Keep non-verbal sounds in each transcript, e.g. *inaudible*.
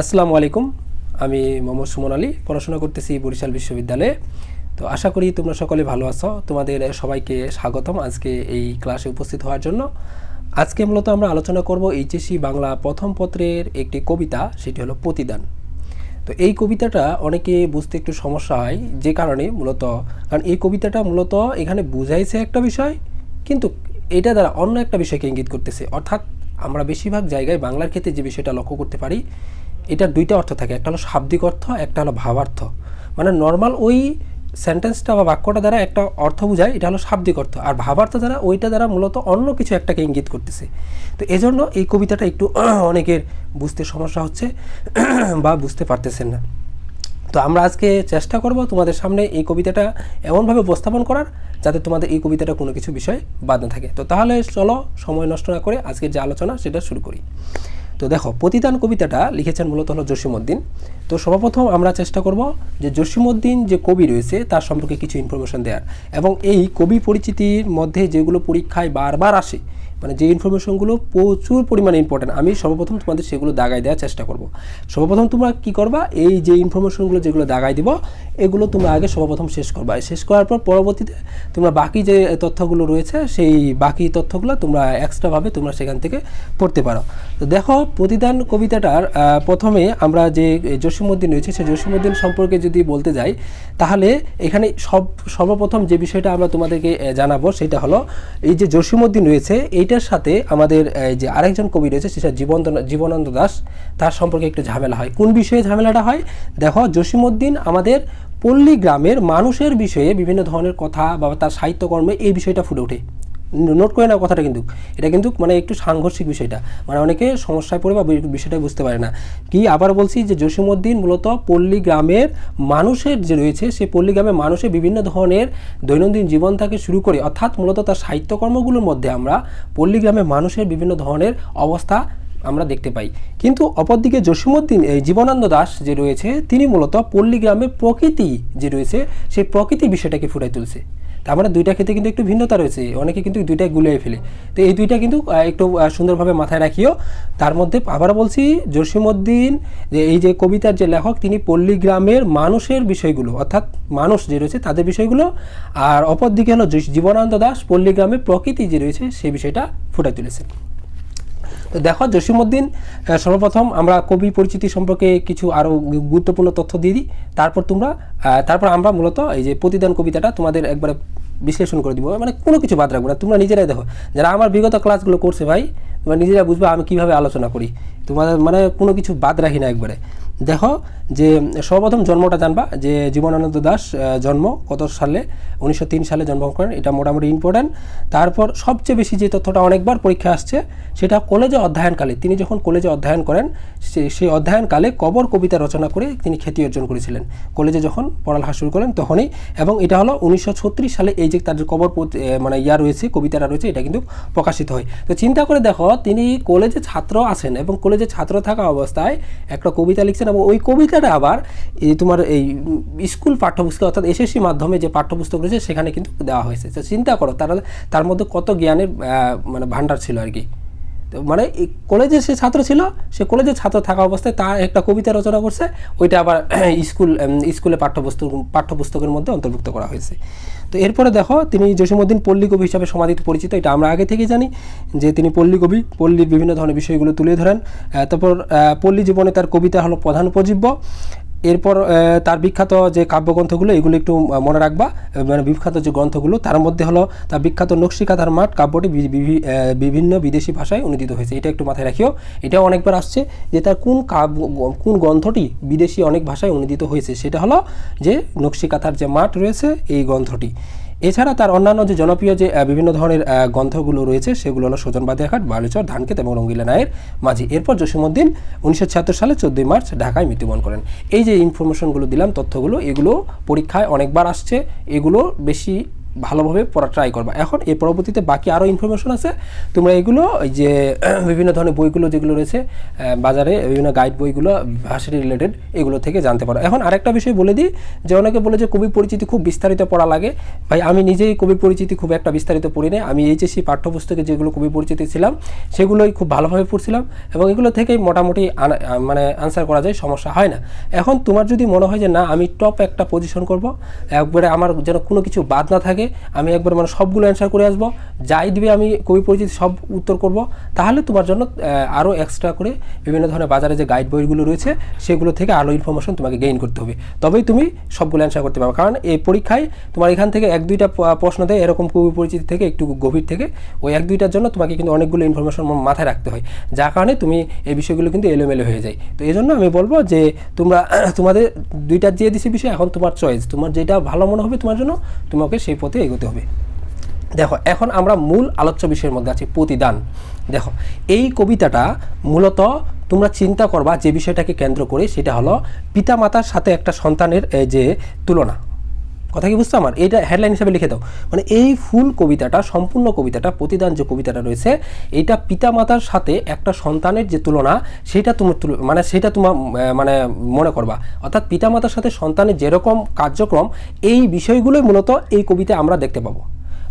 আসসালামু আলাইকুম। আমি মোহাম্মদ সুমন আলী, পড়াশোনা করতেছি বরিশাল বিশ্ববিদ্যালয়ে। তো আশা করি তোমরা সকলে ভালো আছো। তোমাদের সবাইকে স্বাগতম আজকে এই ক্লাসে উপস্থিত হওয়ার জন্য। আজকে মূলত আমরা আলোচনা করব এইচএসসি বাংলা প্রথম পত্রের একটি কবিতা, সেটি হলো প্রতিদান। তো এই কবিতাটা অনেকে বুঝতে একটু সমস্যা হয় যে কারণে মূলত, কারণ এই কবিতাটা মূলত এখানে বুঝাইছে একটা বিষয়, কিন্তু এটা দ্বারা অন্য একটা বিষয়কে ইঙ্গিত করতেছে। অর্থাৎ আমরা বেশিরভাগ জায়গায় বাংলার ক্ষেত্রে যে বিষয়টা লক্ষ্য করতে পারি এটার দুইটা অর্থ থাকে, একটা হলো শাব্দিক অর্থ, একটা হলো ভাবার্থ। মানে নর্মাল ওই সেন্টেন্সটা বা বাক্যটা দ্বারা একটা অর্থ বোঝায়, এটা হলো শাব্দিক অর্থ। আর ভাবার্থ দ্বারা ওইটা দ্বারা মূলত অন্য কিছু একটাকে ইঙ্গিত করতেছে। তো এজন্য এই কবিতাটা একটু *clears throat* অনেকের বুঝতে সমস্যা হচ্ছে *clears throat* বা বুঝতে পারতেছেন না। তো আমরা আজকে চেষ্টা করব তোমাদের সামনে এই কবিতাটা এমনভাবে উপস্থাপন করার, যাতে তোমাদের এই কবিতাটা কোনো কিছু বিষয় বাদ না থাকে। তো তাহলে চলো সময় নষ্ট না করে আজকের যে আলোচনা, সেটা শুরু করি। তো দেখো, প্রতিদান কবিতাটা লিখেছেন মূলত হলো জসিমুদ্দিন তো সর্বপ্রথম আমরা চেষ্টা করব যে জসিমুদ্দিন যে কবি রয়েছে তার সম্পর্কে কিছু ইনফরমেশন দেওয়ার এবং এই কবি পরিচিতির মধ্যে যেগুলো পরীক্ষায় বারবার আসে মানে যে ইনফরমেশনগুলো প্রচুর পরিমাণে ইম্পর্টেন্ট আমি সর্বপ্রথম তোমাদের সেগুলো দাগাই দেওয়ার চেষ্টা করব। সর্বপ্রথম তোমরা কি করবা? এই যে ইনফরমেশনগুলো যেগুলো দাগাই দিব, এগুলো তোমরা আগে সর্বপ্রথম শেষ করবা। শেষ করার পর পরবর্তীতে তোমরা বাকি যে তথ্যগুলো রয়েছে, সেই বাকি তথ্যগুলো তোমরা এক্সট্রাভাবে তোমরা সেখান থেকে পড়তে পারো। তো দেখো, প্রতিদান কবিতাটার প্রথমে আমরা যে জসিমউদ্দিন রয়েছে সেই জসিমউদ্দিন সম্পর্কে যদি বলতে যাই, তাহলে এখানে সব, সর্বপ্রথম যে বিষয়টা আমরা তোমাদেরকে জানাব, সেটা হলো এই যে জসিমউদ্দিন রয়েছে এইটার সাথে আমাদের যে আরেকজন কবি রয়েছে সেটা জীবন জীবনানন্দ দাস, তার সম্পর্কে একটু ঝামেলা হয়। কোন বিষয়ে ঝামেলাটা হয়? দেখো, জসীমউদ্দিন আমাদের পল্লী গ্রামের মানুষের বিষয়ে বিভিন্ন ধরনের কথা বা তার সাহিত্যকর্মে এই বিষয়টা ফুটে ওঠে। নোট করে না কথাটা কিন্তু। এটা কিন্তু মানে একটু সাংঘর্ষিক বিষয়টা। মানে অনেকে সমস্যায় পড়ে বা বিষয়টা বুঝতে পারে না। কি আবার বলছি যে জসিমউদ্দিন মূলত পল্লী গ্রামের মানুষের যে রয়েছে সেই পল্লী গ্রামের মানুষের বিভিন্ন ধরনের দৈনন্দিন জীবন থেকে শুরু করে। অর্থাৎ মূলত তার সাহিত্যকর্মগুলোর মধ্যে আমরা পল্লী গ্রামের মানুষের বিভিন্ন ধরনের অবস্থা আমরা দেখতে পাই। কিন্তু অপরদিকে জসিমউদ্দিন, এই জীবনানন্দ দাস যে রয়েছে, তিনি মূলত পল্লী গ্রামের প্রকৃতি যে রয়েছে, সেই প্রকৃতি বিষয়টাকে ফুটাই তুলছে। মানে দুইটা ক্ষেত্রে কিন্তু একটু ভিন্নতা রয়েছে। অনেকে কিন্তু দুইটাই গুলিয়ে ফেলে। তো এই দুইটা কিন্তু একটু সুন্দরভাবে মাথায় রাখিও। তার মধ্যে আবার বলছি জসিমুদ্দিন যে এই যে কবিতার যে লেখক, তিনি পল্লী গ্রামের মানুষের বিষয়গুলো, অর্থাৎ মানুষ যে রয়েছে তাদের বিষয়গুলো, আর অপরদিকে হলো জীবনানন্দ দাস পল্লী গ্রামের প্রকৃতি যে রয়েছে সেই বিষয়টা ফুটে তুলেছেন। তো দেখো, জসিমউদ্দিন সর্বপ্রথম আমরা কবি পরিচিতি সম্পর্কে কিছু আরও গুরুত্বপূর্ণ তথ্য দিয়ে দিই। তারপর তোমরা তারপর আমরা মূলত এই যে প্রতিদান কবিতাটা তোমাদের একবারে বিশ্লেষণ করে দিব। মানে কোনো কিছু বাদ রাখব না, তোমরা নিজেরাই দেখো। যারা আমার বিগত ক্লাসগুলো করছে ভাই, তোমরা নিজেরা বুঝবে আমি কীভাবে আলোচনা করি। তোমাদের মানে কোনো কিছু বাদ রাখি না একবারে। দেখো যে সর্বপ্রথম জন্মটা জানবা যে জীবনানন্দ দাস জন্ম কত সালে? উনিশশো তিন সালে জন্মগ্রহণ করেন। এটা মোটামুটি ইম্পর্ট্যান্ট তারপর সবচেয়ে বেশি যে তথ্যটা অনেকবার পরীক্ষা আসছে, সেটা কলেজে অধ্যয়নকালে। তিনি যখন কলেজে অধ্যয়ন করেন সেই অধ্যয়নকালে কবর কবিতা রচনা করে তিনি খ্যাতি অর্জন করেছিলেন। কলেজে যখন পড়ালেখা শুরু করেন তখনই এবং এটা হলো উনিশশো ছত্রিশ সালে এই যে তার যে কবর মানে ইয়া রয়েছে, কবিতাটা রয়েছে, এটা কিন্তু প্রকাশিত হয়। তো চিন্তা করে দেখো, তিনি কলেজে ছাত্র আছেন এবং কলেজে ছাত্র থাকা অবস্থায় একটা কবিতা লিখছেন এবং ওই কবিতাটা আবার এই তোমার এই স্কুল পাঠ্যপুস্তক অর্থাৎ এসএসসি মাধ্যমে যে পাঠ্যপুস্তক রয়েছে, সেখানে কিন্তু দেওয়া হয়েছে। চিন্তা করো, তারা তার মধ্যে কত জ্ঞানের মানে ভাণ্ডার ছিল আর কি। মানে কলেজে সে ছাত্র ছিল, সে কলেজে ছাত্র থাকা অবস্থায় তার একটা কবিতা রচনা করছে, ওইটা আবার *clears throat* স্কুল স্কুলে পাঠ্যপুস্তক, পাঠ্যপুস্তকের মধ্যে অন্তর্ভুক্ত করা হয়েছে। তো এরপরে দেখো, তিনি জসীমউদ্দিন পল্লী কবি হিসাবে সমাধিত পরিচিত, এটা আমরা আগে থেকেই জানি, যে তিনি পল্লী কবি, পল্লীর বিভিন্ন ধরনের বিষয়গুলো তুলে ধরেন। তারপর পল্লী জীবনে তার কবিতা হলো প্রধান উপজীব্য। এরপর তার বিখ্যাত যে কাব্যগ্রন্থগুলো, এগুলো একটু মনে রাখবা। মানে বিখ্যাত যে গ্রন্থগুলো, তার মধ্যে হলো, তার বিখ্যাত নকশিকাতার মাঠ কাব্যটি বিভিন্ন বিদেশি ভাষায় অনুদিত হয়েছে। এটা একটু মাথায় রাখিও। এটাও অনেকবার আসছে যে তার কোন কাব্য, কোন গ্রন্থটি বিদেশি অনেক ভাষায় অনুদিত হয়েছে। সেটা হলো যে নকশিকাতার যে মাঠ রয়েছে, এই গ্রন্থটি। এছাড়া তার অন্যান্য যে জনপ্রিয় যে বিভিন্ন ধরনের গ্রন্থগুলো রয়েছে, সেগুলো হলো সোজনবাদী ঘাট বালুচর ধানক্ষেত এবং রঙ্গিলা নায়ের মাঝি। এরপর জসীমউদ্দিন উনিশশো সালে চোদ্দোই মার্চ ঢাকায় মৃত্যুবরণ করেন। এই যে ইনফরমেশনগুলো দিলাম, তথ্যগুলো, এগুলো পরীক্ষায় অনেকবার আসছে। এগুলো বেশি ভালোভাবে পড়া ট্রাই করবা। এখন এর পরবর্তীতে বাকি আরও ইনফরমেশন আছে। তোমরা এগুলো ওই যে *clears throat* বিভিন্ন ধরনের বইগুলো যেগুলো রয়েছে বাজারে বিভিন্ন গাইড বইগুলো ভাষাটি রিলেটেড এগুলো থেকে জানতে পারো। এখন আরেকটা বিষয় বলে দিই, যে অনেকে বলে যে কবি পরিচিতি খুব বিস্তারিত পড়া লাগে। ভাই, আমি নিজেই কবি পরিচিতি খুব একটা বিস্তারিত পড়ি না আমি এইচএসসি পাঠ্যপুস্তকে যেগুলো কবি পরিচিতি ছিলাম, সেগুলোই খুব ভালোভাবে পড়ছিলাম এবং এগুলো থেকেই মোটামুটি মানে আনসার করা যায়, সমস্যা হয় না। এখন তোমার যদি মনে হয় যে না, আমি টপ একটা পজিশন করব, একবারে আমার যেন কোনো কিছু বাদ না থাকে আমি একবার মানে সবগুলো অ্যান্সার করে আসব। যাই দিবে আমি কবি পরিচিতি সব উত্তর করব। তাহলে তোমার জন্য আরও এক্সট্রা করে বিভিন্ন ধরনের বাজারে যে গাইড বইগুলো রয়েছে, সেগুলো থেকে আরও ইনফরমেশন তোমাকে গেইন করতে হবে। তবেই তুমি সবগুলো অ্যান্সার করতে পারবে। কারণ এই পরীক্ষায় তোমার এখান থেকে এক দুইটা প্রশ্ন দেয়, এরকম কবি পরিচিতি থেকে, একটু গভীর থেকে, ওই এক দুইটার জন্য তোমাকে কিন্তু অনেকগুলো ইনফরমেশন মাথায় রাখতে হয়। যার কারণে তুমি এই বিষয়গুলো কিন্তু এলোমেলো হয়ে যায়। তো এই জন্য আমি বলব যে, তোমরা, *clears throat* তোমাদের দুইটা দিয়ে দিছি বিষয়, এখন তোমার চয়েস তোমার যেটা ভালো মনে হবে তোমার জন্য, তোমাকে সেই পথে এগোতে হবে। দেখো, এখন আমরা মূল আলোচ্য বিষয়ের মধ্যে আছি, প্রতিদান। দেখো, এই কবিতাটা মূলত তোমরা চিন্তা করবা যে বিষয়টাকে কেন্দ্র করে, সেটা হলো পিতামাতার সাথে একটা সন্তানের যে তুলনা। কথা কি বুঝছ আমার? এইটা হেডলাইন হিসাবে লিখে দাও। মানে এই ফুল কবিতাটা, সম্পূর্ণ কবিতাটা, প্রতিদান যে কবিতাটা রয়েছে, এটা পিতামাতার সাথে একটা সন্তানের যে তুলনা, সেটা তোমার মানে সেটা তোমার মানে মনে করবা। অর্থাৎ পিতামাতার সাথে সন্তানের যেরকম কার্যক্রম, এই বিষয়গুলোই মূলত এই কবিতায় আমরা দেখতে পাবো।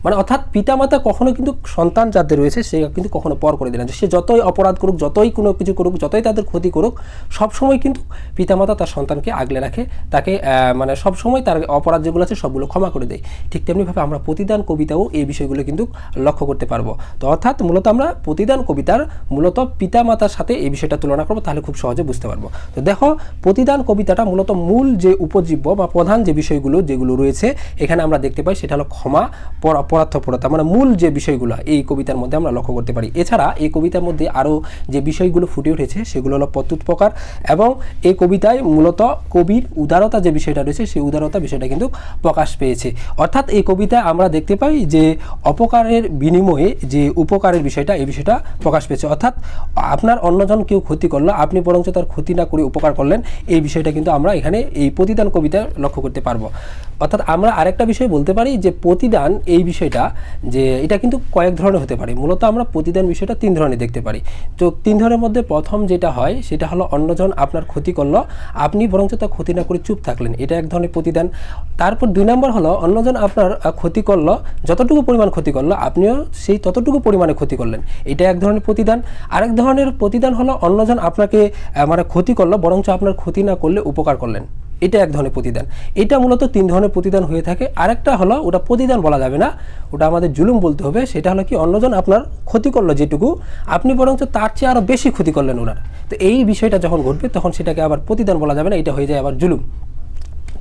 মানে অর্থাৎ পিতামাতা কখনো কিন্তু সন্তান যাদের রয়েছে, সে কিন্তু কখনো পর করে দিলেন সে যতই অপরাধ করুক, যতই কোনো কিছু করুক, যতই তাদের ক্ষতি করুক, সবসময় কিন্তু পিতামাতা তার সন্তানকে আগলে রাখে, তাকে মানে সবসময় তার অপরাধ যেগুলো আছে সবগুলো ক্ষমা করে দেয়। ঠিক তেমনিভাবে আমরা প্রতিদান কবিতাও এই বিষয়গুলো কিন্তু লক্ষ্য করতে পারব। তো অর্থাৎ মূলত আমরা প্রতিদান কবিতার মূলত পিতামাতার সাথে এই বিষয়টা তুলনা করব, তাহলে খুব সহজে বুঝতে পারব। তো দেখো, প্রতিদান কবিতাটা মূলত মূল যে উপজীব্য বা প্রধান যে বিষয়গুলো যেগুলো রয়েছে, এখানে আমরা দেখতে পাই সেটা হলো ক্ষমা, পরা- পরার্থপরতা মানে মূল যে বিষয়গুলো এই কবিতার মধ্যে আমরা লক্ষ্য করতে পারি। এছাড়া এই কবিতার মধ্যে আরও যে বিষয়গুলো ফুটে উঠেছে সেগুলো হলো প্রত্যুৎপকার এবং এই কবিতায় মূলত কবির উদারতা যে বিষয়টা রয়েছে সেই উদারতা বিষয়টা কিন্তু প্রকাশ পেয়েছে। অর্থাৎ এই কবিতায় আমরা দেখতে পাই যে অপকারের বিনিময়ে যে উপকারের বিষয়টা এই বিষয়টা প্রকাশ পেয়েছে। অর্থাৎ আপনার অন্যজন কেউ ক্ষতি করল, আপনি বরঞ্চ তার ক্ষতি না করে উপকার করলেন, এই বিষয়টা কিন্তু আমরা এখানে এই প্রতিদান কবিতায় লক্ষ্য করতে পারব। অর্থাৎ আমরা আরেকটা বিষয় বলতে পারি যে প্রতিদান এই বিষয়টা যে এটা কিন্তু কয়েক ধরনের হতে পারে। মূলত আমরা প্রতিদান বিষয়টা তিন ধরনের দেখতে পারি। তো তিন ধরনের মধ্যে প্রথম যেটা হয়, সেটা হলো অন্যজন আপনার ক্ষতি করল, আপনি বরঞ্চ তা ক্ষতি না করে চুপ থাকলেন। এটা এক ধরনের প্রতিদান। তারপর দুই নম্বর হলো, অন্যজন আপনার ক্ষতি করল, যতটুকু পরিমাণ ক্ষতি করল, আপনিও সেই ততটুকু পরিমাণে ক্ষতি করলেন। এটা এক ধরনের প্রতিদান। আরেক ধরনের প্রতিদান হলো, অন্যজন আপনাকে মানে ক্ষতি করল, বরঞ্চ আপনার ক্ষতি না করলে উপকার করলেন। এটা এক ধরনের প্রতিদান। এটা মূলত তিন ধরনের প্রতিদান হয়ে থাকে। আরেকটা হলো, ওটা প্রতিদান বলা যাবে না, ওটা আমাদের জুলুম বলতে হবে। সেটা হলো কি, অন্যজন আপনার ক্ষতি করল যেটুকু, আপনি বরঞ্চ তার চেয়ে আরও বেশি ক্ষতি করলেন ওনার। তো এই বিষয়টা যখন ঘটবে, তখন সেটাকে আবার প্রতিদান বলা যাবে না, এটা হয়ে যায় আবার জুলুম।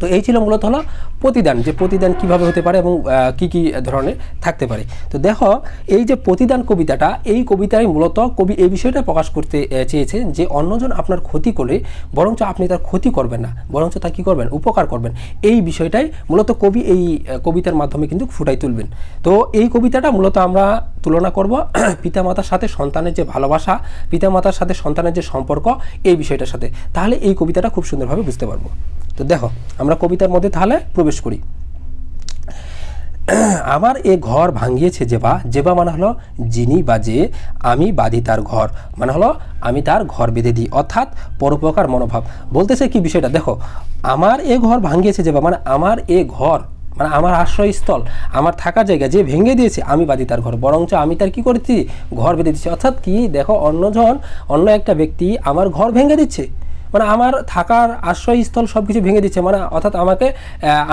তো এই ছিল মূলত হলো প্রতিদান, যে প্রতিদান কীভাবে হতে পারে এবং কি কি ধরনের থাকতে পারে। তো দেখো, এই যে প্রতিদান কবিতাটা, এই কবিতায় মূলত কবি এই বিষয়টা প্রকাশ করতে চেয়েছেন যে অন্যজন আপনার ক্ষতি করে বরঞ্চ আপনি তার ক্ষতি করবেন না, বরঞ্চ তা কী করবেন? উপকার করবেন। এই বিষয়টাই মূলত কবি এই কবিতার মাধ্যমে কিন্তু ফুটাই তুলবেন। তো এই কবিতাটা মূলত আমরা তুলনা করব *clears throat* পিতামাতার সাথে সন্তানের যে ভালোবাসা, পিতামাতার সাথে সন্তানের যে সম্পর্ক, এই বিষয়টার সাথে। তাহলে এই কবিতাটা খুব সুন্দরভাবে বুঝতে পারব। তো দেখো, আমরা কবিতার মধ্যে তাহলে প্রবেশ করি। আমার এ ঘর ভাঙিয়েছে যেবা যেবা মানে হলো যিনি বা যে আমি বাঁধি তার ঘর। মানে হলো আমি তার ঘর বেঁধে দিই, অর্থাৎ পরোপকার মনোভাব। বলতেছে কি বিষয়টা? দেখো, আমার এ ঘর ভাঙিয়েছে যেবা মানে আমার এ ঘর মানে আমার আশ্রয়স্থল, আমার থাকার জায়গা যে ভেঙে দিয়েছে, আমি বাদি তার ঘর। বরঞ্চ আমি তার কি করেছি? ঘর বেঁধে দিচ্ছি অর্থাৎ কি? দেখো, অন্যজন, অন্য একটা ব্যক্তি আমার ঘর ভেঙে দিচ্ছে। মানে আমার থাকার আশ্রয়স্থল সব কিছু ভেঙে দিচ্ছে। মানে অর্থাৎ আমাকে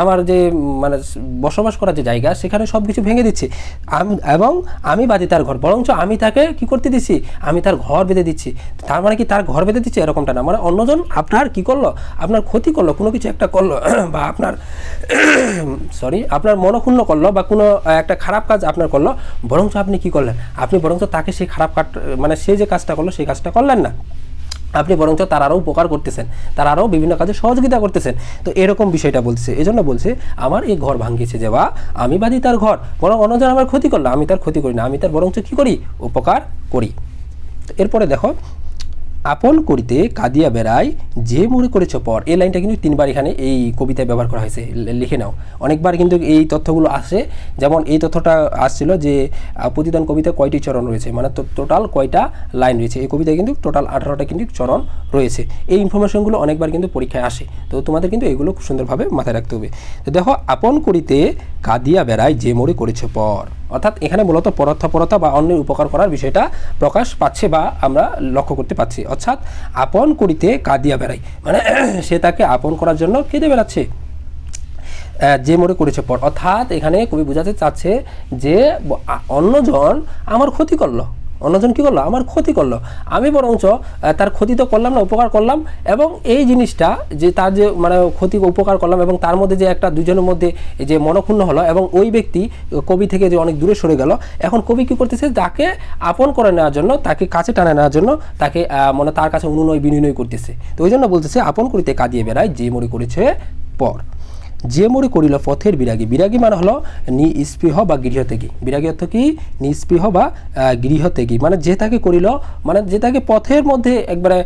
আমার যে মানে বসবাস করার যে জায়গা, সেখানে সব কিছু ভেঙে দিচ্ছে। আমি, এবং আমি বাদী তার ঘর। বরঞ্চ আমি তাকে কি করতে দিচ্ছি? আমি তার ঘর বেঁধে দিচ্ছি। তার মানে কি তার ঘর বেঁধে দিচ্ছে? এরকমটা না। মানে অন্যজন আপনার কি করল? আপনার ক্ষতি করল, কোনো কিছু একটা করল, *clears throat* বা আপনার *clears throat* সরি আপনার মনক্ষুণ্ণ করল, বা কোনো একটা খারাপ কাজ আপনার করল, বরঞ্চ আপনি কি করলেন? আপনি বরঞ্চ তাকে সেই খারাপ কাজ মানে সে যে কাজটা করল, সেই কাজটা করলেন না। আপনি বরঞ্চ তার আরও উপকার করতেছেন, তার আরও বিভিন্ন কাজে সহযোগিতা করতেছেন। তো এরকম বিষয়টা বলছে এই জন্য বলছে, আমার এই ঘর ভাঙিয়েছে যে বা, আমি বাদি তার ঘর, বরং অন্যজন আমার ক্ষতি করল, আমি তার ক্ষতি করি না, আমি তার বরঞ্চ কী করি? উপকার করি। এরপরে দেখো আপন করিতে কাঁদিয়া বেড়াই যে মনে করেছ পর। এই লাইনটা কিন্তু তিনবার এখানে এই কবিতায় ব্যবহার করা হয়েছে। লিখে নাও। অনেকবার কিন্তু এই তথ্যগুলো আসে। যেমন এই তথ্যটা আসছিল যে প্রতিদান কবিতায় কয়টি চরণ রয়েছে? মানে টোটাল কয়টা লাইন রয়েছে? এই কবিতায় কিন্তু টোটাল আঠারোটা কিন্তু চরণ রয়েছে। এই ইনফরমেশনগুলো অনেকবার কিন্তু পরীক্ষায় আসে। তো তোমাদের কিন্তু এগুলো সুন্দরভাবে মাথায় রাখতে হবে। তো দেখো, আপন করিতে কাঁদিয়া বেড়াই যে মোড়ে করেছে পর। অর্থাৎ এখানে মূলত পরার্থপরতা বা অন্যের উপকার করার বিষয়টা প্রকাশ পাচ্ছে বা আমরা লক্ষ্য করতে পারছি। অর্থাৎ আপন করিতে কাঁদিয়া বেড়াই। মানে *clears throat* সে তাকে আপন করার জন্য কেঁদে বেড়াচ্ছে। যে মোড়ে করেছে পর। অর্থাৎ এখানে কবি বোঝাতে চাচ্ছে যে অন্যজন আমার ক্ষতি করল। অন্যজন কি করল? আমার ক্ষতি করল। আমি বরঞ্চ তার ক্ষতি তো করলাম না, উপকার করলাম এবং এই জিনিসটা যে তার যে মানে ক্ষতি, উপকার করলাম এবং তার মধ্যে যে একটা দুজনের মধ্যে যে মনক্ষুণ্ণ হলো এবং ওই ব্যক্তি, কবি থেকে যে অনেক দূরে সরে গেল, এখন কবি কি করতেছে? তাকে আপন করে নেওয়ার জন্য, তাকে কাছে টানে নেওয়ার জন্য, তাকে মানে তার কাছে অনুনয় বিনিময় করতেছে। তো ওই জন্য বলতেছে, আপন করিতে কাঁদিয়ে বেড়ায়, যে মনে করেছে পর। যে মরে করিল পথের বিরাগী বিরাগী মানে হলো নিস্পৃহ বা গৃহত্যাগী। বিরাগী অর্থ কি? নিস্পৃহ বা গৃহত্যাগী। মানে যে তাকে করিল মানে যে তাকে পথের মধ্যে একবারে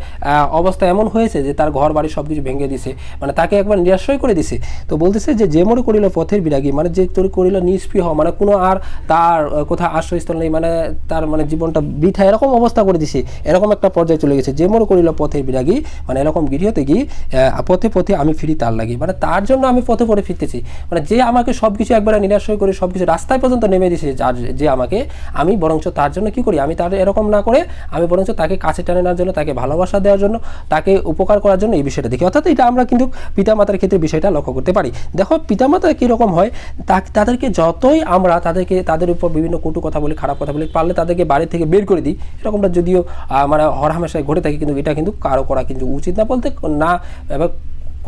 অবস্থা এমন হয়েছে যে তার ঘর বাড়ি সব কিছু ভেঙে দিছে মানে তাকে একবার নিরাশ্রয় করে দিছে। তো বলতেছে যে যে মরে করিল পথের বিরাগী মানে যে তোর করিল নিস্পৃহ মানে কোনো আর তার কোথাও আশ্রয়স্থল নেই মানে তার মানে জীবনটা বৃথা, এরকম অবস্থা করে দিছে, এরকম একটা পর্যায়ে চলে গেছে। যে মরে করিল পথের বিরাগী মানে এরকম গৃহত্যাগী পথে পথে আমি ফিরি তার লাগি। মানে তার জন্য আমি পথে পথে ফিরতেছি। মানে যে আমাকে সব কিছু একবারে নিরাশ্রয় করে সব কিছু রাস্তায় পর্যন্ত নেমে দিয়েছে যার যে আমাকে, আমি বরঞ্চ তার জন্য কি করি? আমি তার এরকম না করে, আমি বরঞ্চ তাকে কাছে টানে নেওয়ার জন্য, তাকে ভালোবাসা দেওয়ার জন্য, তাকে উপকার করার জন্য এই বিষয়টা দেখি। অর্থাৎ এটা আমরা কিন্তু পিতামাতার ক্ষেত্রে বিষয়টা লক্ষ্য করতে পারি। দেখো, পিতামাতা কীরকম হয়? তা- তাদেরকে যতই আমরা তাদেরকে, তাদের উপর বিভিন্ন কটু কথা বলি, খারাপ কথা বলি, পারলে তাদেরকে বাড়ি থেকে বের করে দিই। এরকমটা যদিও মানে হরহামেশায় ঘটে থাকে, কিন্তু এটা কিন্তু কারও করা কিন্তু উচিত না বলতে না, এবার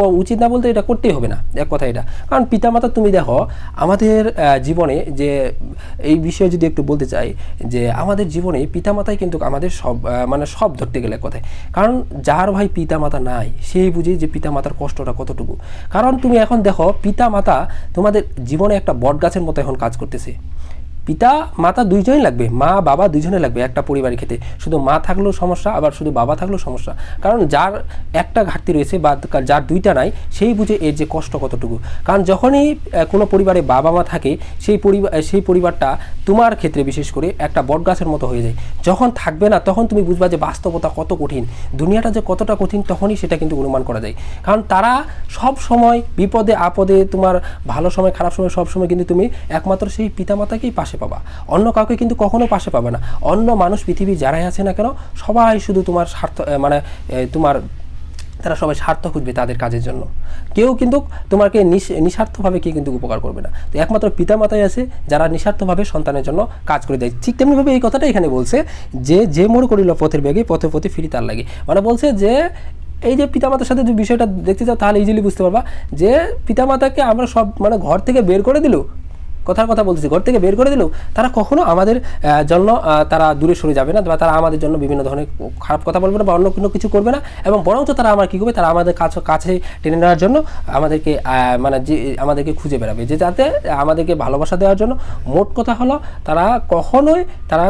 উচিত না বলতে এটা করতেই হবে না। এক কথা এটা। কারণ পিতামাতা তুমি দেখো, আমাদের জীবনে যে, এই বিষয়ে যদি একটু বলতে চাই, যে আমাদের জীবনে পিতামাতাই কিন্তু আমাদের সব মানে সব ধরতে গেলে কথায়। কারণ যার ভাই পিতামাতা নাই, সেই বুঝে যে পিতামাতার কষ্টটা কতটুকু। কারণ তুমি এখন দেখো, পিতামাতা তোমাদের জীবনে একটা বট গাছের মতো এখন কাজ করতেছে। পিতা, মাতা দুইজনই লাগবে। মা, বাবা দুইজনে লাগবে একটা পরিবারের ক্ষেত্রে। শুধু মা থাকলেও সমস্যা, আবার শুধু বাবা থাকলেও সমস্যা। কারণ যার একটা ঘাটতি রয়েছে বা যার দুইটা নাই, সেই বুঝে এর যে কষ্ট কতটুকু। কারণ যখনই কোনো পরিবারে বাবা মা থাকে, সেই পরিবার সেই পরিবারটা তোমার ক্ষেত্রে বিশেষ করে একটা বট গাছের মতো হয়ে যায়। যখন থাকবে না, তখন তুমি বুঝবা যে বাস্তবতা কত কঠিন। দুনিয়াটা যে কতটা কঠিন, তখনই সেটা কিন্তু অনুমান করা যায়। কারণ তারা সব সময় বিপদে, আপদে, তোমার ভালো সময়, খারাপ সময়, সব সময় কিন্তু তুমি একমাত্র সেই পিতামাতাকেই পাশে পাবা। অন্য কাউকে কিন্তু কখনো পাশে পাবে না। অন্য মানুষ পৃথিবী যারাই আছে না কেন, সবাই শুধু তোমার স্বার্থ মানে তোমার, তারা সবাই স্বার্থ খুঁজবে তাদের কাজের জন্য। কেউ কিন্তু তোমাকে নিঃস্বার্থভাবে কেউ কিন্তু উপকার করবে না। তো একমাত্র পিতামাতাই আছে যারা নিঃস্বার্থভাবে সন্তানের জন্য কাজ করে দেয়। ঠিক তেমনিভাবে এই কথাটা এখানে বলছে যে যে মোড় করিল পথের বেগে, পথে পথে ফিরি তার লাগে। মানে বলছে যে, এই যে পিতামাতার সাথে যে বিষয়টা দেখতে চাও, তাহলে ইজিলি বুঝতে পারবা যে, পিতামাতাকে আমরা সব মানে ঘর থেকে বের করে দিল কথার কথা বলতেছি, ঘর থেকে বের করে দিলেও তারা কখনো আমাদের জন্য তারা দূরে সরে যাবে না বা তারা আমাদের জন্য বিভিন্ন ধরনের খারাপ কথা বলবে না বা অন্য কোনো কিছু করবে না এবং বরঞ্চ তারা আমার কী করবে, তারা আমাদের কাছে কাছে টেনে নেওয়ার জন্য আমাদেরকে মানে যে, আমাদেরকে খুঁজে বেড়াবে। যে যাতে আমাদেরকে ভালোবাসা দেওয়ার জন্য মোট কথা হলো তারা কখনোই তারা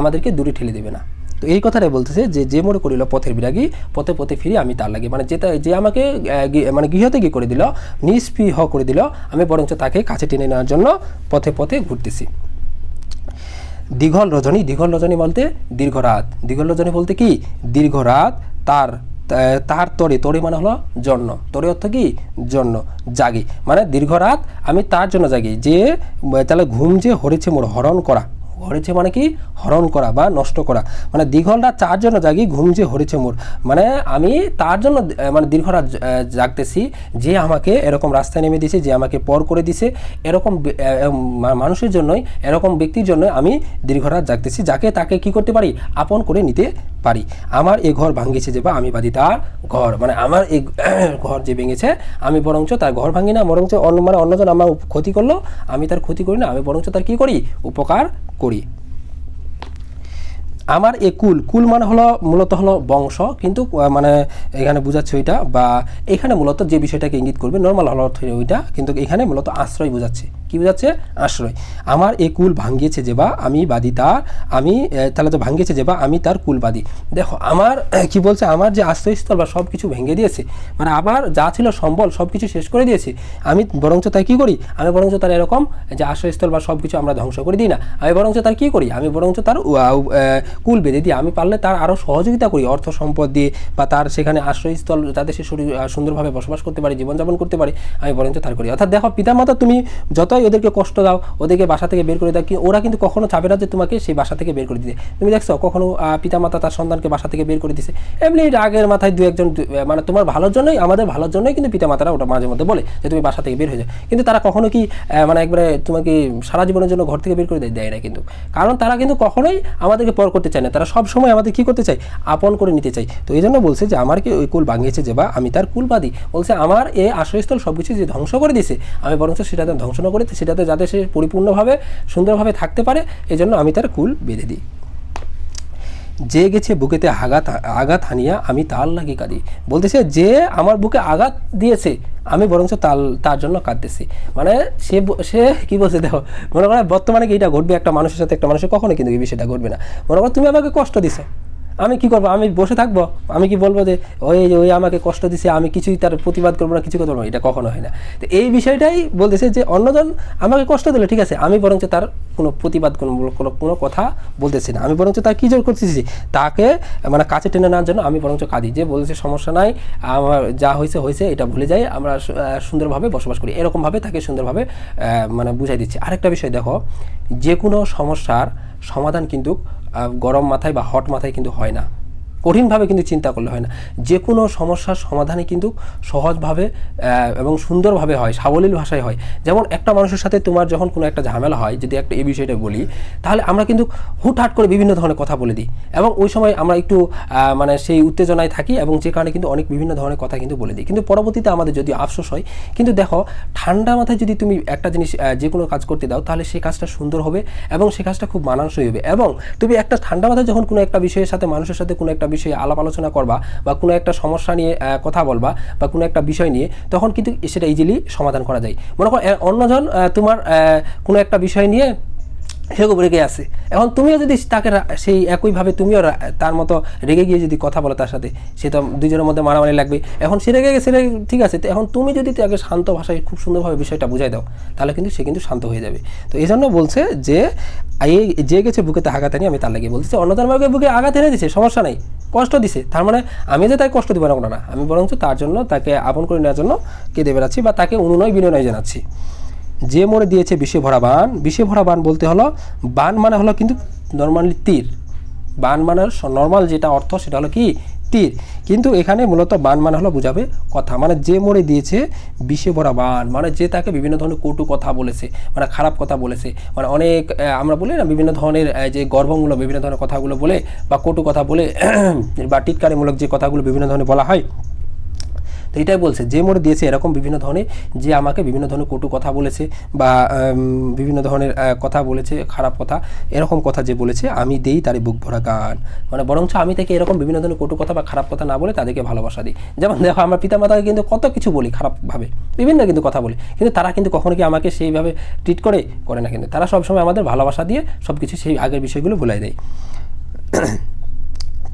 আমাদেরকে দূরে ঠেলে দেবে না। তো এই কথাটাই বলতেছে যে যে মোড়ে করিল পথের বিরাগী, পথে পথে ফিরি আমি তার লাগে। মানে যেটা যে আমাকে মানে গৃহতে গিয়ে করে দিল, নিষ্পৃহ করে দিল, আমি বরঞ্চ তাকে কাছে টেনে নেওয়ার জন্য পথে পথে ঘুরতেছি। দীঘল রজনী দীঘল রজনী বলতে দীর্ঘ রাত। দীঘল রজনী বলতে কি? দীর্ঘ রাত তার তার তরে। তরে মানে হলো জন্য। তরে অর্থ কি? জন্য। জাগি। মানে দীর্ঘ রাত আমি তার জন্য জাগি। যে তাহলে ঘুম যে হরেছে মোর হরণ করা। হরেছে মানে কি? হরণ করা বা নষ্ট করা। মানে দীর্ঘ রাত চার জন্য জাগি ঘুম যে হরেছে মোর। মানে আমি তার জন্য মানে দীর্ঘ রাত জাগতেছি যে আমাকে এরকম রাস্তায় নেমে দিয়েছে যে আমাকে পর করে দিছে। এরকম মানুষের জন্যই, এরকম ব্যক্তির জন্য আমি দীর্ঘ রাত জাগতেছি, যাকে তাকে কি করতে পারি? আপন করে নিতে পারি। আমার এ ঘর ভাঙ্গিছে যে বা আমি বাদি তার ঘর। মানে আমার এই ঘর যে ভেঙেছে, আমি বরঞ্চ তার ঘর ভাঙি না, বরঞ্চ অন্য মানে অন্যজন আমার ক্ষতি করল, আমি তার ক্ষতি করি না, আমি বরঞ্চ তার কি করি? উপকার করি। আমার এ কুল কুল মানে হলো, মূলত হলো বংশ, কিন্তু মানে এখানে বোঝাচ্ছে ওইটা বা এখানে মূলত যে বিষয়টাকে ইঙ্গিত করবে নর্মাল হলো ওইটা, কিন্তু এখানে মূলত আশ্রয় বোঝাচ্ছে। কি বোঝাচ্ছে? আশ্রয়। আমার এ কুল ভাঙ্গিয়েছে যে বা আমি বাদী তার, আমি তাহলে তো ভাঙ্গিয়েছে যে বা আমি তার কুল বাদী। দেখো, আমার কি বলছে? আমার যে আশ্রয়স্থল বা সব কিছু ভেঙে দিয়েছে মানে আবার যা ছিল সম্বল সব কিছু শেষ করে দিয়েছে, আমি বরঞ্চ তাই কী করি? আমি বরঞ্চ তার এরকম যে আশ্রয়স্থল বা সব কিছু আমরা ধ্বংস করে দিই না। আমি বরঞ্চ তার কী করি? আমি বরঞ্চ তার কুল বেঁধে দিই। আমি পারলে তার আরও সহযোগিতা করি, অর্থ সম্পদ দিয়ে বা তার সেখানে আশ্রয়স্থল যাতে সে সুন্দরভাবে বসবাস করতে পারে, জীবনযাপন করতে পারে, আমি বরঞ্চ তার করি। অর্থাৎ দেখো, পিতামাতা তুমি যতই ওদেরকে কষ্ট দাও, ওদেরকে বাসা থেকে বের করে দাও কি ওরা কিন্তু কখনো চাবে না যে তোমাকে সেই বাসা থেকে বের করে দিতে। তুমি দেখছ, কখনো পিতামাতা তার সন্তানকে বাসা থেকে বের করে দিছে। এমনি রাগের মাথায় দু একজন মানে তোমার ভালোর জন্যই, আমাদের ভালোর জন্যই কিন্তু পিতামাতারা ওটা মাঝে মধ্যে বলে যে তুমি বাসা থেকে বের হয়ে যাও। কিন্তু তারা কখনো কি মানে একবারে তোমাকে সারা জীবনের জন্য ঘর থেকে বের করে দেয় না কিন্তু। কারণ তারা কিন্তু কখনোই আমাদেরকে পর করতে চায় না। তারা সব সময় আমাদের কি করতে চায়? আপন করে নিতে চাই তো এই জন্য বলছে যে, আমার কি ওই কুল ভাঙিয়েছে যে বা, আমি তার কুলবাদী। বলছে, আমার এই আশ্রয়স্থল সব কিছু যে ধ্বংস করে দিছে আমি বরঞ্চ সেটা ধ্বংস না করে সেটাতে যাতে সে পরিপূর্ণভাবে, সুন্দরভাবে থাকতে পারে এই জন্য আমি তার কুল বেঁধে দিই। যে গেছে বুকেতে আঘাত আঘাত হানিয়া, আমি তার লাগি কাঁদি। বলতেছে, যে আমার বুকে আঘাত দিয়েছে, আমি বরঞ্চ তার তার জন্য কাঁদতেছি। মানে সে সে কি বলছে দেখো, মনে করো বর্তমানে কি এটা ঘটবে? একটা মানুষের সাথে, একটা মানুষের কখনো কিন্তু এই বিষয়টা ঘটবে না। মনে করো তুমি আমাকে কষ্ট দিছো। আমি কি করব? আমি বসে থাকব? আমি কি বলব যে, ওই ওই আমাকে কষ্ট দিছে, আমি কিছুই তার প্রতিবাদ করব না কিছু করব না। এটা কখনো হয় না। তো এই বিষয়টাই বলতেছে যে, অন্যজন আমাকে কষ্ট দিলে, ঠিক আছে, আমি বরঞ্চ তার কোনো প্রতিবাদ, কোনো কোনো কথা বলতেছি না। আমি বরঞ্চ তার কী জোর করতেছি? তাকে মানে কাছে টেনে নেওয়ার জন্য আমি বরঞ্চ কাঁদি। যে বলছে সমস্যা নাই, আমার যা হয়েছে হয়েছে এটা ভুলে যাই, আমরা সুন্দরভাবে বসবাস করি। এরকমভাবে তাকে সুন্দরভাবে মানে বুঝাই দিচ্ছি। আরেকটা বিষয় দেখো, যে কোনো সমস্যার সমাধান কিন্তু গরম মাথায় বা হট মাথায় কিন্তু হয় না। কঠিনভাবে কিন্তু চিন্তা করলে হয় না। যে কোনো সমস্যার সমাধানে কিন্তু সহজভাবে এবং সুন্দরভাবে হয়, সাবলীল ভাষায় হয়। যেমন একটা মানুষের সাথে তোমার যখন কোনো একটা ঝামেলা হয়, যদি একটা এই বিষয়টা বলি, তাহলে আমরা কিন্তু হুটহাট করে বিভিন্ন ধরনের কথা বলে দিই। এবং ওই সময় আমরা একটু মানে সেই উত্তেজনায় থাকি এবং যে কারণে কিন্তু অনেক বিভিন্ন ধরনের কথা কিন্তু বলে দিই। কিন্তু পরবর্তীতে আমাদের যদি আফসোস হয়, কিন্তু দেখো, ঠান্ডা মাথায় যদি তুমি একটা জিনিস যে কোনো কাজ করতে দাও, তাহলে সেই কাজটা সুন্দর হবে এবং সেই কাজটা খুব মানানসই হবে। এবং তুমি একটা ঠান্ডা মাথায় যখন কোনো একটা বিষয়ের সাথে, মানুষের সাথে কোনো একটা বিষয়ে আলাপ আলোচনা করবা বা কোনো একটা সমস্যা নিয়ে কথা বলবা বা কোনো একটা বিষয় নিয়ে, তখন কিন্তু সেটা ইজিলি সমাধান করা যায়। মনে করো অন্যজন তোমার কোনো একটা বিষয় নিয়ে সেরকম রেগে আছে। এখন তুমিও যদি তাকে সেই একইভাবে তুমিও তার মতো রেগে গিয়ে যদি কথা বলো তার সাথে, সে তো দুজনের মধ্যে মারামারি লাগবে। এখন সে রেগে গেছে ঠিক আছে, তো এখন তুমি যদি তাকে শান্ত ভাষায় খুব সুন্দরভাবে বিষয়টা বুঝাই দাও, তাহলে কিন্তু সে কিন্তু শান্ত হয়ে যাবে। তো এই জন্য বলছে যে এই যে গেছে বুকেতে আঘাত আনি, আমি তার লাগিয়ে বলছি অন্যতার মাকে বুকে আঘাত এনে দিছে, সমস্যা নেই, কষ্ট দিছে। তার মানে আমি যে তাকে কষ্ট দিব না না আমি বরঞ্চ তার জন্য তাকে আপন করে নেওয়ার জন্য কেঁদে বেড়াচ্ছি বা তাকে অনুনয় বিনয় জানাচ্ছি। যে মরে দিয়েছে বিষে ভরা বান, বিষে ভরা বান বলতে হলো, বান মানে হলো কিন্তু নর্মালি তীর। বান মানে নর্মাল যেটা অর্থ, সেটা হলো কি? তীর। কিন্তু এখানে মূলত বান মানে হলো বুঝাবে কথা। মানে যে মরে দিয়েছে বিষে ভরা বান মানে যে তাকে বিভিন্ন ধরনের কটু কথা বলেছে মানে খারাপ কথা বলেছে মানে অনেক আমরা বলি না বিভিন্ন ধরনের যে গর্বমূলক বিভিন্ন ধরনের কথাগুলো বলে বা কটু কথা বলে, *clears throat* বা টিটকারিমূলক যে কথাগুলো বিভিন্ন ধরনের বলা হয় তো এটাই বলছে। যে মোড়ে দিয়েছে এরকম বিভিন্ন ধরনের, যে আমাকে বিভিন্ন ধরনের কটু কথা বলেছে বা বিভিন্ন ধরনের কথা বলেছে, খারাপ কথা, এরকম কথা যে বলেছে, আমি দেই তারে বুক ভরা গান। মানে বরঞ্চ আমি তাকে এরকম বিভিন্ন ধরনের কটু কথা বা খারাপ কথা না বলে তাদেরকে ভালোবাসা দিই। যেমন দেখো, আমার পিতামাতাকে কিন্তু কত কিছু বলি খারাপভাবে, বিভিন্ন কিন্তু কথা বলি। কিন্তু তারা কিন্তু কখনো কি আমাকে সেইভাবে ট্রিট করে? করে না কিন্তু। তারা সবসময় আমাদের ভালোবাসা দিয়ে সব কিছু সেই আগের বিষয়গুলো ভুলাই দেয়।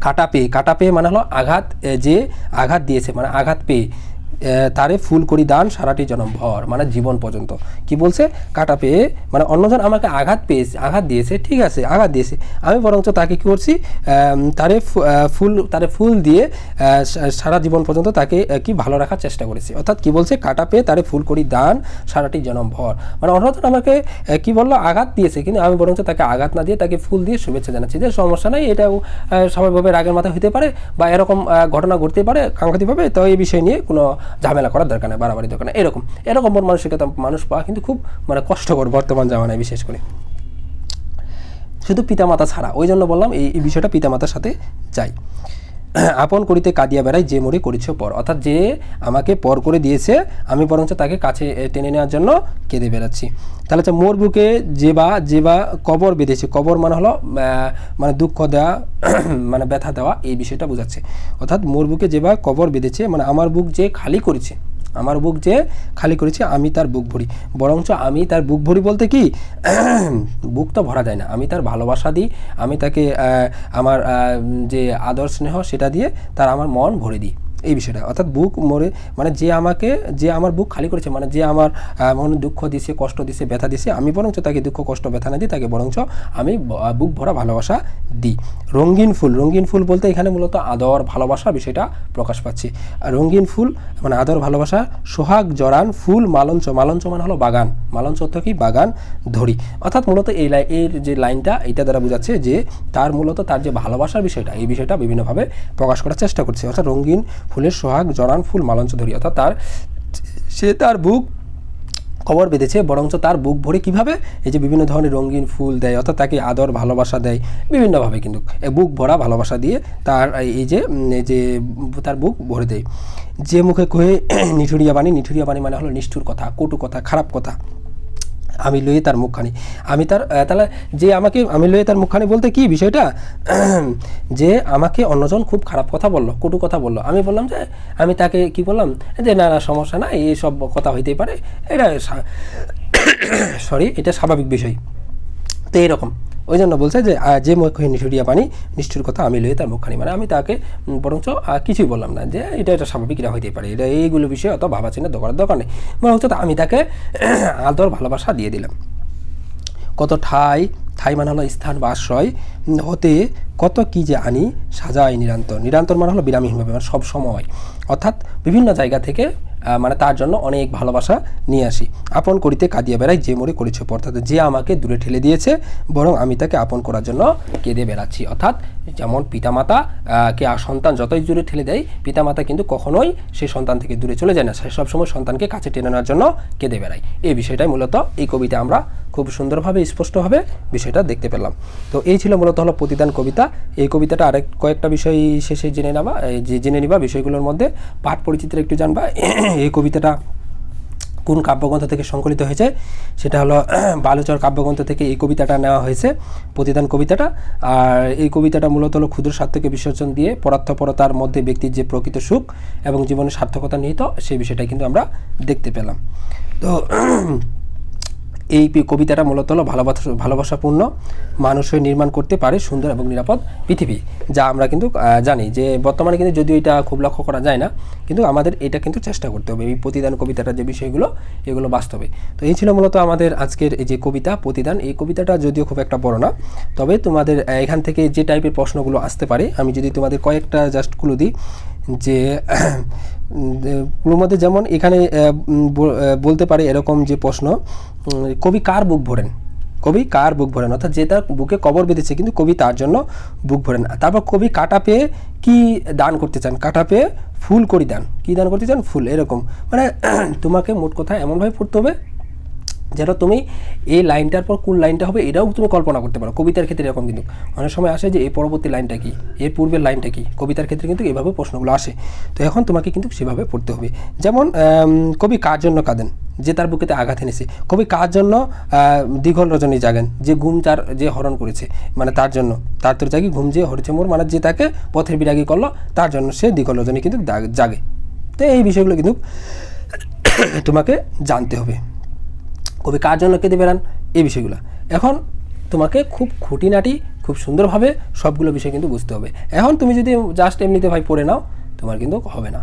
কাটা পেয়ে কাটা পেয়ে মানে হলো আঘাত যে আঘাত দিয়েছে মানে আঘাত পেয়ে তারে ফুল করি দান, সারাটি জনম ভর মানে জীবন পর্যন্ত। কি বলছে? কাটা পেয়ে মানে অন্যজন আমাকে আঘাত পেয়েছে, আঘাত দিয়েছে, ঠিক আছে, আঘাত দিয়েছে। আমি বরঞ্চ তাকে কী করছি? তারে ফুল তারে ফুল দিয়ে সারা জীবন পর্যন্ত তাকে কি ভালো রাখার চেষ্টা করেছি। অর্থাৎ কি বলছে? কাটা পেয়ে তারে ফুল করি দান, সারাটি জনম ভর। মানে অন্যজন আমাকে কি বলল? আঘাত দিয়েছে, কিন্তু আমি বরঞ্চ তাকে আঘাত না দিয়ে তাকে ফুল দিয়ে শুভেচ্ছা জানাচ্ছি যে সমস্যা নাই, এটাও স্বাভাবিকভাবে রাগের মাথায় হতে পারে বা এরকম ঘটনা ঘটতে পারে কাঙ্ক্ষিতভাবে। তো এই বিষয় নিয়ে কোনো ঝামেলা করার দরকার নেই বাড়াবাড়ি দরকার নেই। এরকম এরকম মন মানসিকতা মানুষ পাওয়া কিন্তু খুব মানে কষ্টকর বর্তমান জামানায় বিশেষ করে। শুধু পিতামাতা ছাড়া, ওই জন্য বললাম এই বিষয়টা পিতামাতার সাথে যাই আপন করিতে কাঁদিয়া বেড়াই, যে মরে করেছ পর। অর্থাৎ যে আমাকে পর করে দিয়েছে, আমি বরঞ্চ তাকে কাছে টেনে নেওয়ার জন্য কেঁদে বেড়াচ্ছি। তাহলে হচ্ছে, মোর বুকে যে বা যে বা কবর বেঁধেছে, কবর মানে হলো মানে দুঃখ দেওয়া *clears throat* মানে ব্যথা দেওয়া, এই বিষয়টা বোঝাচ্ছে। অর্থাৎ মোর বুকে যে বা কবর বেঁধেছে মানে আমার বুক যে খালি করেছে আমার বুক যে খালি করেছে, আমি তার বুক ভরি। বরঞ্চ আমি তার বুক ভরি বলতে কি, *clears throat* বুক তো ভরা যায় না। আমি তার ভালোবাসা দিই, আমি তাকে আমার যে আদর স্নেহ, সেটা দিয়ে তার আমার মন ভরে দিই। এই বিষয়টা। অর্থাৎ বুক মরে মানে যে আমাকে, যে আমার বুক খালি করেছে মানে যে আমার মনে দুঃখ দিছে, কষ্ট দিছে, ব্যথা দিছে, আমি বরঞ্চ তাকে দুঃখ, কষ্ট, ব্যথা না দিই, তাকে বরঞ্চ আমি বুক ভরা ভালোবাসা দিই। রঙিন ফুল রঙিন ফুল বলতে এখানে মূলত আদর, ভালোবাসা বিষয়টা প্রকাশ পাচ্ছে। রঙিন ফুল মানে আদর, ভালোবাসা, সোহাগ, জরান, ফুল, মালঞ্চ মালঞ্চ মানে হলো বাগান, মালঞ্চ অর্থ কি? বাগান ধরি। অর্থাৎ মূলত এই এর যে লাইনটা এটা দ্বারা বোঝাচ্ছে যে তার মূলত তার যে ভালোবাসার বিষয়টা, এই বিষয়টা বিভিন্নভাবে প্রকাশ করার চেষ্টা করছে। অর্থাৎ রঙিন ফুলের সোহাগ, জরান ফুল, মালঞ্চ ধরি। অর্থাৎ তার সে তার বুক কবর বেঁধেছে, বরঞ্চ তার বুক ভরে কীভাবে? এই যে বিভিন্ন ধরনের রঙিন ফুল দেয়, অর্থাৎ তাকে আদর, ভালোবাসা দেয়, বিভিন্নভাবে কিন্তু। বুক ভরা, ভালোবাসা দিয়ে তার এই যে যে তার বুক ভরে দেয়। যে মুখে কয়ে নিঠুরিয়া বাণী নিঠুরিয়া বাণী মানে হলো নিষ্ঠুর কথা, কটু কথা, খারাপ কথা। আমি লইয়ে তার মুখখানি। আমি তার তাহলে যে আমাকে, আমি লই তার মুখখানি বলতে কি বিষয়টা? *clears throat* যে আমাকে অন্যজন খুব খারাপ কথা বলল, কটু কথা বলল। আমি বললাম যে, আমি তাকে কি বললাম? যে না না, সমস্যা না এই সব কথা হইতেই পারে। এটা সরি *coughs* এটা স্বাভাবিক বিষয়। তো এইরকম ওই জন্য বলছে যে যে মুখে নিষ্ঠুরিয়া পানি, নিষ্ঠুর কথা আমি লই তার মুখখানি মানে আমি তাকে বরঞ্চ কিছুই বললাম না যে, এটা এটা স্বাভাবিক এটা হইতে পারে। এটা এইগুলো বিষয়ে অত ভাবা চিন্তা দোকানের দরকার নেই। তা, আমি তাকে *clears throat* আদর, ভালোবাসা দিয়ে দিলাম। কত ঠাই ঠাই মানে হলো স্থান বা আশ্রয়। হতে কত কি যে আনি সাজাই নিরন্তর। নিরন্তর মানে হলো বিরামহীনভাবে মানে সব সময়। অর্থাৎ বিভিন্ন জায়গা থেকে মানে তার জন্য অনেক ভালোবাসা নিয়ে আসি। আপন করিতে কাঁদিয়া বেড়াই যে মরে করেছে অর্থাৎ যে আমাকে দূরে ঠেলে দিয়েছে, বরং আমি তাকে আপন করার জন্য কেঁদে বেড়াচ্ছি। অর্থাৎ যেমন পিতামাতা কে সন্তান যতই দূরে ঠেলে দেয়, পিতামাতা কিন্তু কখনোই সেই সন্তান থেকে দূরে চলে যায় না। সে সবসময় সন্তানকে কাছে টেনে নেওয়ার জন্য কেঁদে বেড়ায়। এই বিষয়টাই মূলত এই কবিতা আমরা খুব সুন্দরভাবে স্পষ্টভাবে বিষয়টা দেখতে পেলাম। তো এই ছিল মূলত হলো প্রতিদান কবিতা। এই কবিতাটা আরেক কয়েকটা বিষয় শেষে জেনে নেবা যে জেনে নিবা বিষয়গুলোর মধ্যে। পাঠ পরিচিতির একটু জানবা, *clears throat* এই কবিতাটা কোন কাব্যগ্রন্থ থেকে সংকলিত হয়েছে? সেটা হলো *clears throat* বালুচর কাব্যগ্রন্থ থেকে এই কবিতাটা নেওয়া হয়েছে, প্রতিদান কবিতাটা। আর এই কবিতাটা মূলত হলো ক্ষুদ্র স্বার্থকে বিসর্জন দিয়ে পরার্থপরতার মধ্যে ব্যক্তির যে প্রকৃত সুখ এবং জীবনের সার্থকতা নিহিত, সেই বিষয়টাই কিন্তু আমরা দেখতে পেলাম। তো *clears throat* এই কবিতাটা মূলত হলো ভালোবাসা, ভালোবাসাপূর্ণ মানুষ হয়ে নির্মাণ করতে পারে সুন্দর এবং নিরাপদ পৃথিবী, যা আমরা কিন্তু জানি যে বর্তমানে কিন্তু যদিও এটা খুব লক্ষ্য করা যায় না, কিন্তু আমাদের এটা কিন্তু চেষ্টা করতে হবে। এই প্রতিদান কবিতাটার যে বিষয়গুলো, এগুলো বাস্তবে। তো এই ছিল মূলত আমাদের আজকের এই যে কবিতা, প্রতিদান। এই কবিতাটা যদিও খুব একটা বড় না, তবে তোমাদের এখান থেকে যে টাইপের প্রশ্নগুলো আসতে পারে, আমি যদি তোমাদের কয়েকটা জাস্ট দিই। যে মধ্যে যেমন এখানে বলতে পারে এরকম যে প্রশ্ন কবি কার বুক ভরেন? কবি কার বুক ভরেন? অর্থাৎ যে তার বুকে কবর বেঁধেছে, কিন্তু কবি তার জন্য বুক ভরেন তারপর কবি কাটা পেয়ে কি দান করতে চান? কাটা পেয়ে ফুল করি দান। কী দান করতে চান? ফুল, এরকম। মানে *clears throat* তোমাকে মোট কথা এমনভাবে পড়তে হবে যেন তুমি এই লাইনটার পর কোন লাইনটা হবে এটাও তুমি কল্পনা করতে পারো। কবিতার ক্ষেত্রে এরকম কিন্তু। অনেক সময় আসে যে এই পরবর্তী লাইনটা কি? এর পূর্বের লাইনটা কি? কবিতার ক্ষেত্রে কিন্তু এভাবে প্রশ্নগুলো আসে। তো এখন তোমাকে কিন্তু সেভাবে পড়তে হবে। যেমন কবি কার জন্য কাঁদেন? যে তার বুকেতে আঘাত এনেছে। কবি কার জন্য দীঘল রজনী জাগেন? যে ঘুম তার, যে হরণ করেছে মানে তার জন্য। তার তোর জাগি ঘুম যে হরেছে মোর মানে যে তাকে পথের বিরাগী করল, তার জন্য সে দীঘল রজনী কিন্তু জাগে। তো এই বিষয়গুলো কিন্তু তোমাকে জানতে হবে। কবি কার জন্য কেঁদে বেড়ান এই বিষয়গুলো। এখন তোমাকে খুব খুঁটিনাটি, খুব সুন্দরভাবে সবগুলো বিষয় কিন্তু বুঝতে হবে। এখন তুমি যদি জাস্ট এমনিতে ভাই পড়ে নাও, তোমার কিন্তু হবে না।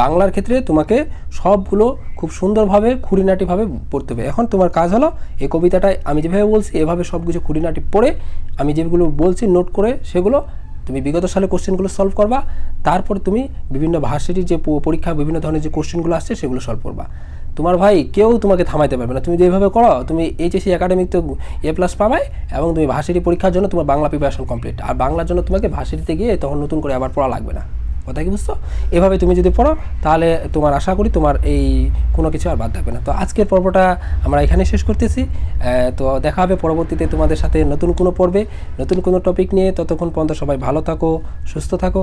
বাংলার ক্ষেত্রে তোমাকে সবগুলো খুব সুন্দরভাবে, খুঁটিনাটিভাবে পড়তে হবে। এখন তোমার কাজ হলো, এই কবিতাটায় আমি যেভাবে বলছি, এভাবে সব কিছু খুঁটিনাটি পড়ে, আমি যেগুলো বলছি, নোট করে সেগুলো তুমি বিগত সালে কোশ্চেনগুলো সলভ করবা। তারপর তুমি বিভিন্ন ভার্সিটির যে পরীক্ষা, বিভিন্ন ধরনের যে কোশ্চেনগুলো আসছে, সেগুলো সলভ করবা। তোমার ভাই কেউ তোমাকে থামাইতে পারবে না। তুমি যেভাবে করো, তুমি এইচএসসি একাডেমিক তো এ প্লাস পাবে এবং তুমি ভার্সিটি পরীক্ষার জন্য তোমার বাংলা প্রিপারেশন কমপ্লিট আর বাংলার জন্য তোমাকে ভার্সিটিতে গিয়ে তখন নতুন করে আবার পড়া লাগবে না। কথা কি বুঝছ? এভাবে তুমি যদি পড়ো, তাহলে তোমার আশা করি তোমার এই কোনো কিছু আর বাদ থাকবে না। তো আজকের পর্বটা আমরা এখানে শেষ করতেছি। তো দেখা হবে পরবর্তীতে তোমাদের সাথে নতুন কোনো পর্বে, নতুন কোনো টপিক নিয়ে। ততক্ষণ পর্যন্ত সবাই ভালো থাকো, সুস্থ থাকো।